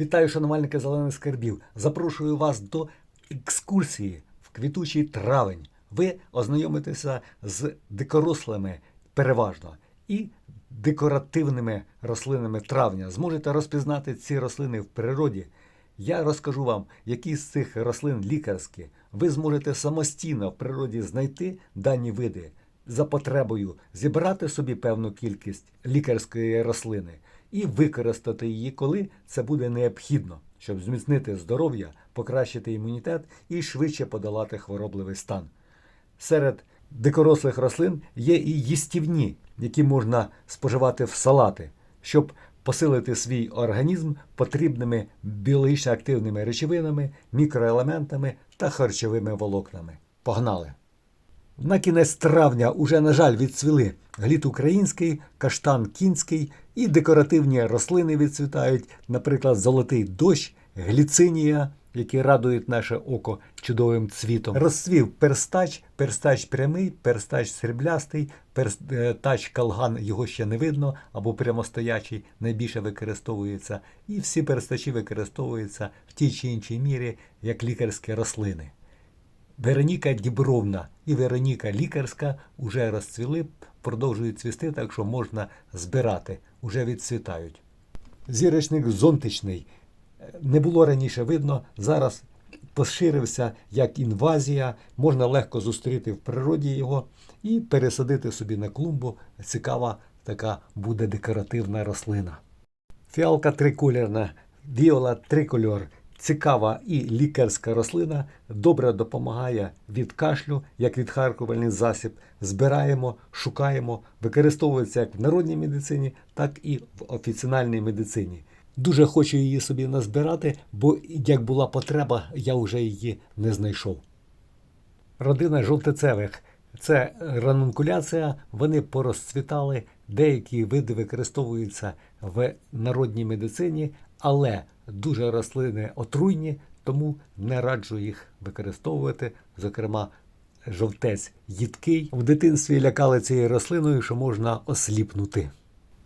Вітаю, шанувальники зелених скарбів. Запрошую вас до екскурсії в квітучий травень. Ви ознайомитеся з дикорослими переважно і декоративними рослинами травня. Зможете розпізнати ці рослини в природі. Я розкажу вам, які з цих рослин лікарські. Ви зможете самостійно в природі знайти дані види за потребою зібрати собі певну кількість лікарської рослини і використати її, коли це буде необхідно, щоб зміцнити здоров'я, покращити імунітет і швидше подолати хворобливий стан. Серед дикорослих рослин є і їстівні, які можна споживати в салати, щоб посилити свій організм потрібними біологічно активними речовинами, мікроелементами та харчовими волокнами. Погнали! На кінець травня уже, на жаль, відцвіли гліт український, каштан кінський і декоративні рослини відцвітають, наприклад, золотий дощ, гліцинія, які радують наше око чудовим цвітом. Розцвів перстач, перстач прямий, перстач сріблястий, перстач калган його ще не видно, або прямостоячий найбільше використовується. І всі перстачі використовуються в тій чи іншій мірі як лікарські рослини. Вероніка Дібровна і Вероніка Лікарська вже розцвіли, продовжують цвісти, так що можна збирати, уже відцвітають. Зірочник зонтичний не було раніше видно, зараз поширився як інвазія, можна легко зустріти в природі його і пересадити собі на клумбу. Цікава така буде декоративна рослина. Фіалка триколірна, віола трикольор цікава і лікарська рослина, добре допомагає від кашлю, як відхаркувальний засіб. Збираємо, шукаємо, використовується як в народній медицині, так і в офіціональній медицині. Дуже хочу її собі назбирати, бо як була потреба, я вже її не знайшов. Родина жовтицевих це ранункуляція, вони порозцвітали, деякі види використовуються в народній медицині, але дуже рослини отруйні, тому не раджу їх використовувати. Зокрема, жовтець їдкий. В дитинстві лякали цією рослиною, що можна осліпнути.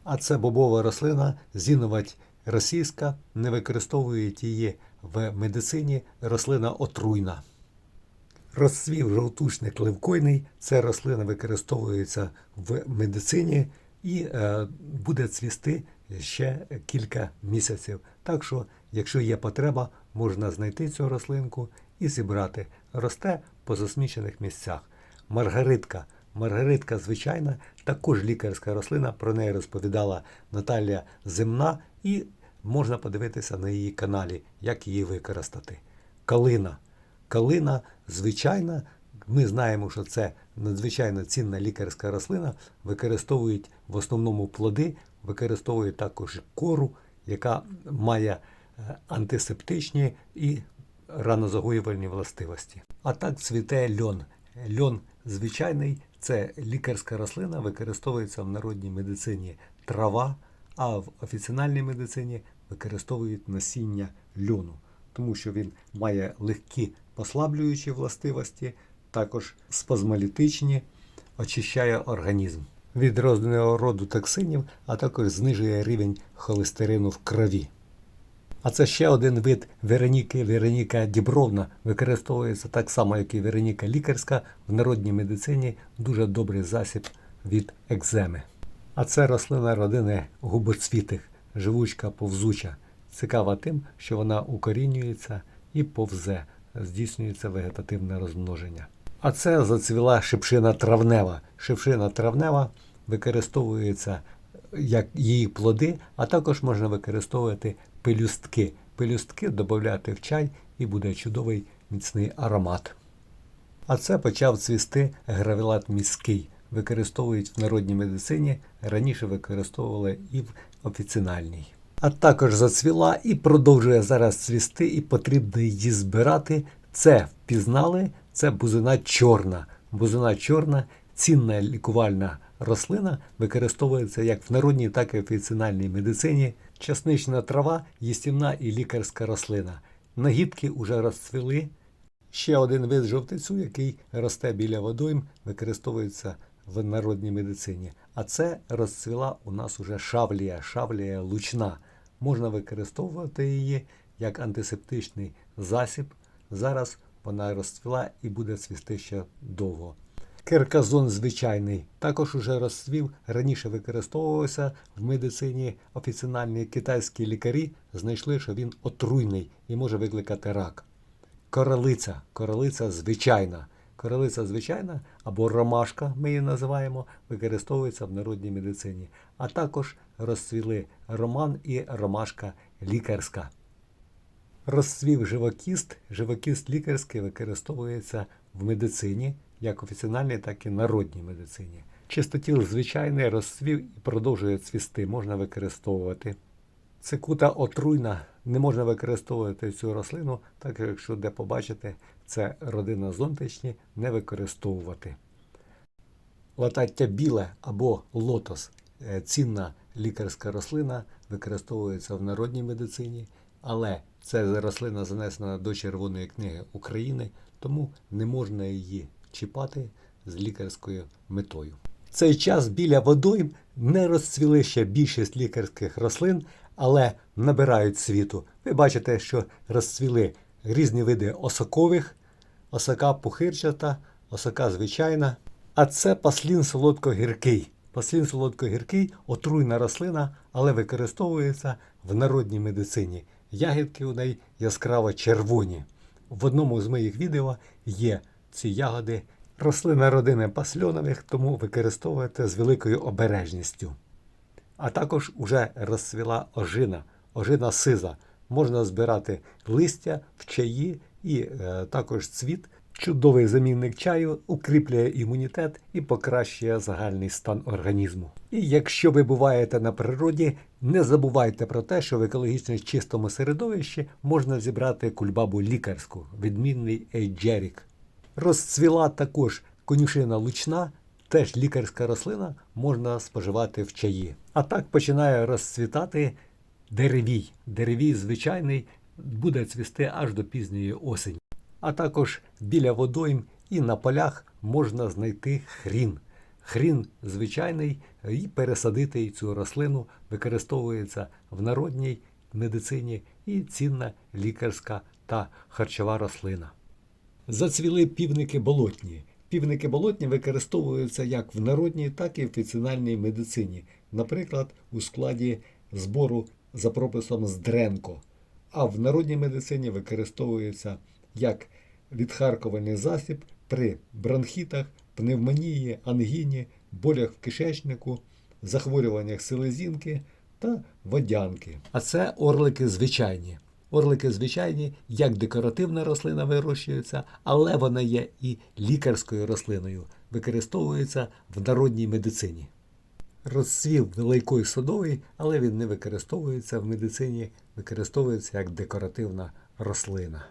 А це бобова рослина, зіновать російська, не використовують її в медицині, рослина отруйна. Розцвів жовтушник левкойний, ця рослина використовується в медицині і е, буде цвісти ще кілька місяців. Так що, якщо є потреба, можна знайти цю рослинку і зібрати. Росте по засмічених місцях. Маргаритка. Маргаритка звичайна, також лікарська рослина, про неї розповідала Наталія Земна, і можна подивитися на її каналі, як її використати. Калина. Калина звичайна. Ми знаємо, що це надзвичайно цінна лікарська рослина. Використовують в основному плоди, використовують також кору, яка має е, антисептичні і ранозагоювальні властивості. А так цвіте льон. Льон звичайний це лікарська рослина, використовується в народній медицині трава, а в офіціональній медицині використовують насіння льону, тому що він має легкі послаблюючі властивості, також спазмолітичні, очищає організм від різного роду токсинів, а також знижує рівень холестерину в крові. А це ще один вид Вероніки, Вероніка Дібровна, використовується так само, як і Вероніка лікарська в народній медицині дуже добрий засіб від екземи. А це рослина родини губоцвітих, живучка повзуча. Цікава тим, що вона укорінюється і повзе, здійснюється вегетативне розмноження. А це зацвіла шипшина травнева. Шипшина травнева використовується як її плоди, а також можна використовувати пелюстки. Пелюстки додати в чай і буде чудовий міцний аромат. А це почав цвісти гравілат міський. Використовують в народній медицині, раніше використовували і в офіціональній. А також зацвіла і продовжує зараз цвісти, і потрібно її збирати. Це впізнали, це бузина чорна. Бузина чорна цінна лікувальна рослина, використовується як в народній, так і в офіціональній медицині. Часнична трава, їстівна і лікарська рослина. Нагідки вже розцвіли. Ще один вид жовтицю, який росте біля водойм, використовується в народній медицині. А це розцвіла у нас уже шавлія, шавлія лучна. можна використовувати її як антисептичний засіб. Зараз вона розцвіла і буде цвісти ще довго. Керказон звичайний також уже розцвів, раніше використовувався в медицині. Офіціональні китайські лікарі знайшли, що він отруйний і може викликати рак. Королиця, королиця звичайна. Королиця звичайна або ромашка, ми її називаємо, використовується в народній медицині. А також розцвіли роман і ромашка лікарська. Розцвів живокіст. Живокіст лікарський використовується в медицині, як офіціональній, так і народній медицині. Чистотіл звичайний розцвів і продовжує цвісти, можна використовувати. Цикута отруйна, не можна використовувати цю рослину, так як якщо де побачите, це родина зонтичні, не використовувати. Латаття біле або лотос е, цінна лікарська рослина, використовується в народній медицині, але це рослина занесена до Червоної книги України, тому не можна її чіпати з лікарською метою. В цей час біля водойм не розцвіли ще більшість лікарських рослин, але набирають світу. Ви бачите, що розцвіли різні види осокових, осока пухирчата, осока звичайна. А це паслін солодко-гіркий. Паслін солодко-гіркий отруйна рослина, але використовується в народній медицині. Ягідки у неї яскраво червоні. В одному з моїх відео є ці ягоди. Рослина родини пасльонових, тому використовуєте з великою обережністю. А також уже розцвіла ожина, ожина сиза. Можна збирати листя в чаї і е, також цвіт. Чудовий замінник чаю укріплює імунітет і покращує загальний стан організму. І якщо ви буваєте на природі, не забувайте про те, що в екологічно чистому середовищі можна зібрати кульбабу лікарську, відмінний ейджерік. Розцвіла також конюшина лучна, теж лікарська рослина, можна споживати в чаї. А так починає розцвітати деревій. Деревій звичайний буде цвісти аж до пізньої осені. А також біля водойм і на полях можна знайти хрін. Хрін звичайний і пересадити цю рослину використовується в народній медицині і цінна лікарська та харчова рослина. Зацвіли півники болотні. Півники болотні використовуються як в народній, так і в офіціональній медицині, наприклад, у складі збору за прописом здренко. А в народній медицині використовується як відхаркувальний засіб при бронхітах, пневмонії, ангіні, болях в кишечнику, захворюваннях селезінки та водянки. А це орлики звичайні. Орлики звичайні, як декоративна рослина вирощуються, але вона є і лікарською рослиною, використовується в народній медицині. Розцвів великий садовий, але він не використовується в медицині, використовується як декоративна рослина.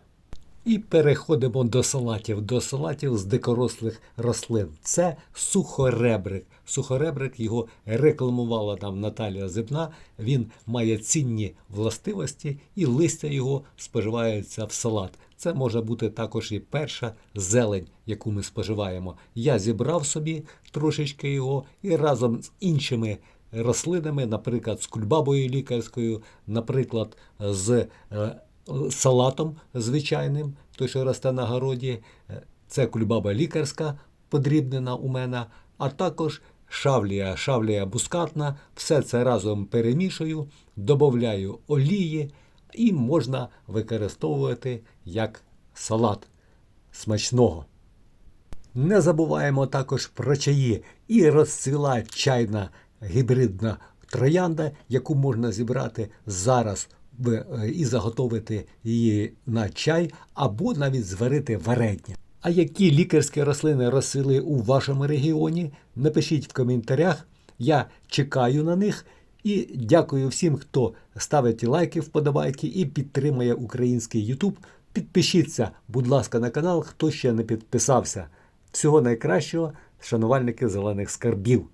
І переходимо до салатів, до салатів з дикорослих рослин. Це сухоребрик. Сухоребрик його рекламувала нам Наталія Зибна. Він має цінні властивості, і листя його споживається в салат. Це може бути також і перша зелень, яку ми споживаємо. Я зібрав собі трошечки його і разом з іншими рослинами, наприклад, з кульбабою лікарською, наприклад, з е, салатом звичайним, той, що росте на городі. Це кульбаба лікарська, подрібнена у мене, а також шавлія, шавлія бускатна. Все це разом перемішую, додаю олії і можна використовувати як салат смачного. Не забуваємо також про чаї і розцвіла чайна гібридна троянда, яку можна зібрати зараз і заготовити її на чай, або навіть зварити варення. А які лікарські рослини розцвіли у вашому регіоні? Напишіть в коментарях. Я чекаю на них. І дякую всім, хто ставить лайки, вподобайки і підтримує український YouTube. Підпишіться, будь ласка, на канал, хто ще не підписався. Всього найкращого, шанувальники зелених скарбів.